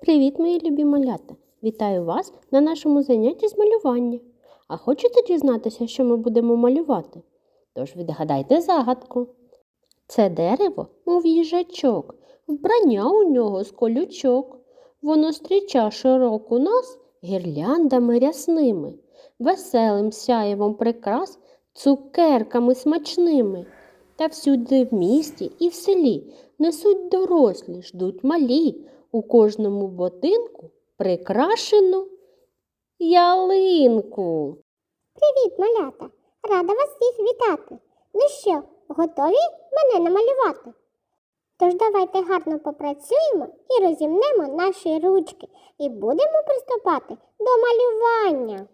Привіт, мої любі малята! Вітаю вас на нашому занятті з малювання. А хочете дізнатися, що ми будемо малювати? Тож відгадайте загадку. Це дерево, мов їжачок, вбрання у нього з колючок. Воно стріча широку нас гірляндами рясними, веселим сяєвом прикрас, цукерками смачними. Та всюди в місті і в селі несуть дорослі, ждуть малі, у кожному ботинку прикрашену ялинку. Привіт, малята! Рада вас всіх вітати. Ну що, готові мене намалювати? Тож давайте гарно попрацюємо і розімнемо наші ручки і будемо приступати до малювання.